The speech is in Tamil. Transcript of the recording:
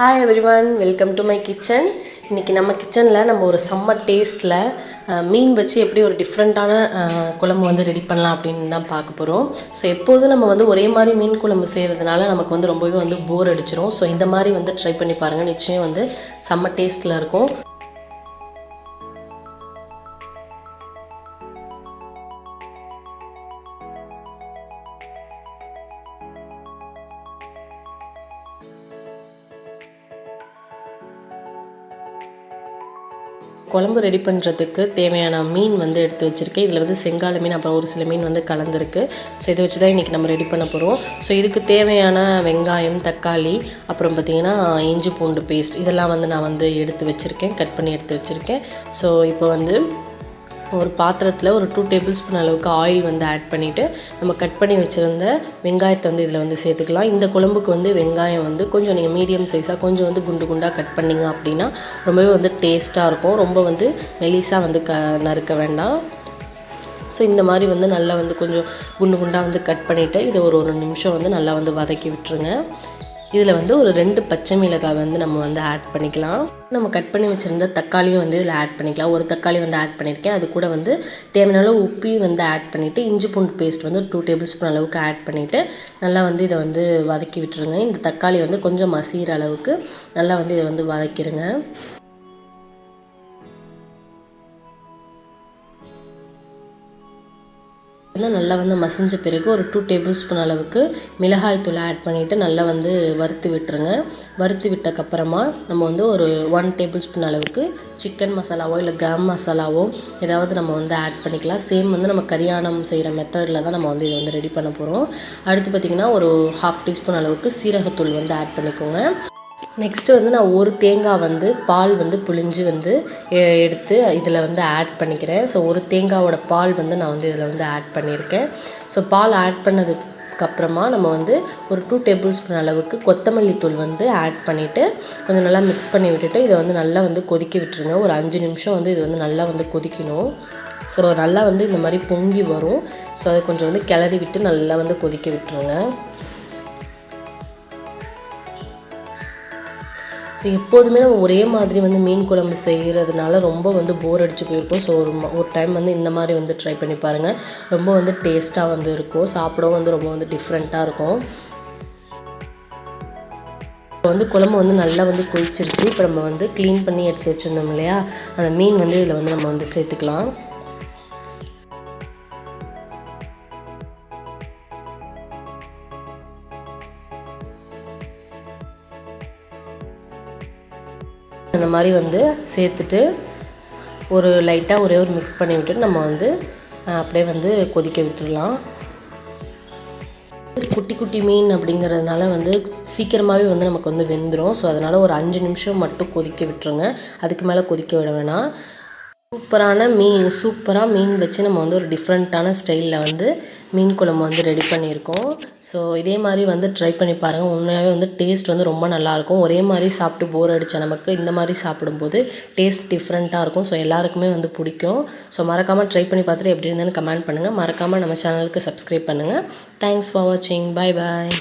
Hi everyone welcome to my kitchen இன்றைக்கி நம்ம கிச்சனில் நம்ம ஒரு சம்மர் டேஸ்ட்டில் மீன் வச்சு எப்படி ஒரு டிஃப்ரெண்ட்டான குழம்பு வந்து ரெடி பண்ணலாம் அப்படின்னு தான் பார்க்க போகிறோம் ஸோ எப்போதும் நம்ம வந்து ஒரே மாதிரி மீன் குழம்பு செய்கிறதுனால நமக்கு வந்து ரொம்பவே வந்து போர் அடிச்சிரும். ஸோ இந்த மாதிரி வந்து ட்ரை பண்ணி பாருங்கள் நிச்சயம் வந்து செம்ம டேஸ்ட்டில் இருக்கும். குழம்பு ரெடி பண்ணுறதுக்கு தேவையான மீன் வந்து எடுத்து வச்சுருக்கேன். இதில் வந்து செங்கால மீன் அப்புறம் ஒரு சில மீன் வந்து கலந்துருக்கு. ஸோ இதை வச்சு தான் இன்றைக்கி நம்ம ரெடி பண்ண போகிறோம் ஸோ இதுக்கு தேவையான வெங்காயம் தக்காளி அப்புறம் பார்த்திங்கன்னா இஞ்சி பூண்டு பேஸ்ட் இதெல்லாம் வந்து நான் வந்து எடுத்து வச்சுருக்கேன். கட் பண்ணி எடுத்து வச்சுருக்கேன். ஸோ இப்போ வந்து ஒரு பாத்திரத்தில் ஒரு டூ டேபிள் ஸ்பூன் அளவுக்கு ஆயில் வந்து ஆட் பண்ணிவிட்டு நம்ம கட் பண்ணி வச்சுருந்த வெங்காயத்தை வந்து இதில் வந்து சேர்த்துக்கலாம். இந்த குழம்புக்கு வந்து வெங்காயம் வந்து கொஞ்சம் நீங்கள் மீடியம் சைஸாக கொஞ்சம் வந்து குண்டு குண்டாக கட் பண்ணிங்க அப்படின்னா ரொம்பவே வந்து டேஸ்ட்டாக இருக்கும். ரொம்ப வந்து மெலிசாக வந்து க நறுக்க வேண்டாம். ஸோ இந்த மாதிரி வந்து நல்லா வந்து கொஞ்சம் குண்டு குண்டாக வந்து கட் பண்ணிவிட்டு இதை ஒரு ஒரு நிமிஷம் வந்து நல்லா வந்து வதக்கி விட்டுருங்க. இதில் வந்து ஒரு ரெண்டு பச்சை மிளகாய் வந்து நம்ம வந்து ஆட் பண்ணிக்கலாம். நம்ம கட் பண்ணி வச்சுருந்த தக்காளியும் வந்து இதில் ஆட் பண்ணிக்கலாம். ஒரு தக்காளி வந்து ஆட் பண்ணியிருக்கேன் அது கூட வந்து தேவையான உப்பி வந்து ஆட் பண்ணிவிட்டு இஞ்சி பூண்டு பேஸ்ட் வந்து டூ டேபிள் ஸ்பூன் அளவுக்கு ஆட் பண்ணிவிட்டு நல்லா வந்து இதை வந்து வதக்கி விட்டுருங்க. இந்த தக்காளி வந்து கொஞ்சம் மசிகிற அளவுக்கு நல்லா வந்து இதை வந்து வதக்கிடுங்க வந்து நல்லா வந்து மசிஞ்ச பிறகு ஒரு டூ டேபிள் ஸ்பூன் அளவுக்கு மிளகாய் தூள் ஆட் பண்ணிவிட்டு நல்லா வந்து வறுத்து விட்டுருங்க. வறுத்து விட்டக்கப்புறமா நம்ம வந்து ஒரு ஒன் டேபிள் ஸ்பூன் அளவுக்கு சிக்கன் மசாலாவோ இல்லை கரம் மசாலாவோ ஏதாவது நம்ம வந்து ஆட் பண்ணிக்கலாம். சேம் வந்து நம்ம கரியானம் செய்கிற மெத்தடில் தான் நம்ம வந்து இதை வந்து ரெடி பண்ண போகிறோம் அடுத்து பார்த்திங்கன்னா ஒரு ஹாஃப் டீஸ்பூன் அளவுக்கு சீரகத்தூள் வந்து ஆட் பண்ணிக்கோங்க. நெக்ஸ்ட்டு வந்து நான் ஒரு தேங்காய் வந்து பால் வந்து புழிஞ்சு வந்து எடுத்து இதில் வந்து ஆட் பண்ணிக்கிறேன். ஸோ ஒரு தேங்காவோட பால் வந்து நான் வந்து இதில் வந்து ஆட் பண்ணியிருக்கேன். ஸோ பால் ஆட் பண்ணதுக்கப்புறமா நம்ம வந்து ஒரு டூ டேபிள் ஸ்பூன் அளவுக்கு கொத்தமல்லி தூள் வந்து ஆட் பண்ணிவிட்டு கொஞ்சம் நல்லா மிக்ஸ் பண்ணி விட்டுட்டு இதை வந்து நல்லா வந்து கொதிக்க விட்டுருங்க. ஒரு அஞ்சு நிமிஷம் வந்து இது வந்து நல்லா வந்து கொதிக்கணும். ஸோ நல்லா வந்து இந்த மாதிரி பொங்கி வரும். ஸோ அதை கொஞ்சம் வந்து கிளறி விட்டு நல்லா வந்து கொதிக்க விட்டுருங்க. ஸோ எப்போதுமே நம்ம ஒரே மாதிரி வந்து மீன் குழம்பு செய்கிறதுனால ரொம்ப வந்து போர் அடிச்சு போயிருக்கும். ஸோ ஒரு ஒரு டைம் வந்து இந்த மாதிரி வந்து ட்ரை பண்ணி பாருங்கள் ரொம்ப வந்து டேஸ்ட்டாக வந்து இருக்கும். சாப்பிடவும் வந்து ரொம்ப வந்து டிஃப்ரெண்ட்டாக இருக்கும். இப்போ வந்து குழம்பு வந்து நல்லா வந்து கொதிச்சிருச்சு. இப்போ நம்ம வந்து க்ளீன் பண்ணி எடுத்து வச்சுருந்தோம் இல்லையா? அந்த மீன் வந்து இதில் வந்து நம்ம வந்து சேர்த்துக்கலாம். இந்த மாதிரி வந்து சேர்த்துட்டு ஒரு லைட்டாக ஒரே ஒரு மிக்ஸ் பண்ணி விட்டு நம்ம வந்து அப்படியே வந்து கொதிக்க விட்டுடலாம். குட்டி குட்டி மீன் அப்படிங்கிறதுனால வந்து சீக்கிரமாகவே வந்து நமக்கு வந்து வெந்துடும் ஸோ அதனால் ஒரு அஞ்சு நிமிஷம் மட்டும் கொதிக்க விட்டுருங்க. அதுக்கு மேலே கொதிக்க விட வேணாம். சூப்பரான மீன் சூப்பராக மீன் வச்சு நம்ம வந்து ஒரு டிஃப்ரெண்ட்டான ஸ்டைலில் வந்து மீன் குழம்பு வந்து ரெடி பண்ணியிருக்கோம். ஸோ இதே மாதிரி வந்து ட்ரை பண்ணி பாருங்கள் உண்மையாகவே வந்து டேஸ்ட் வந்து ரொம்ப நல்லாயிருக்கும். ஒரே மாதிரி சாப்பிட்டு போர் அடித்த நமக்கு இந்த மாதிரி சாப்பிடும்போது டேஸ்ட் டிஃப்ரெண்ட்டாக இருக்கும். ஸோ எல்லாருக்குமே வந்து பிடிக்கும். ஸோ மறக்காமல் ட்ரை பண்ணி பார்த்துட்டு எப்படி இருந்தேன்னு கமெண்ட் பண்ணுங்கள் மறக்காமல் நம்ம சேனலுக்கு சப்ஸ்கிரைப் பண்ணுங்கள் தேங்க்ஸ் ஃபார் வாட்சிங் பாய் பாய்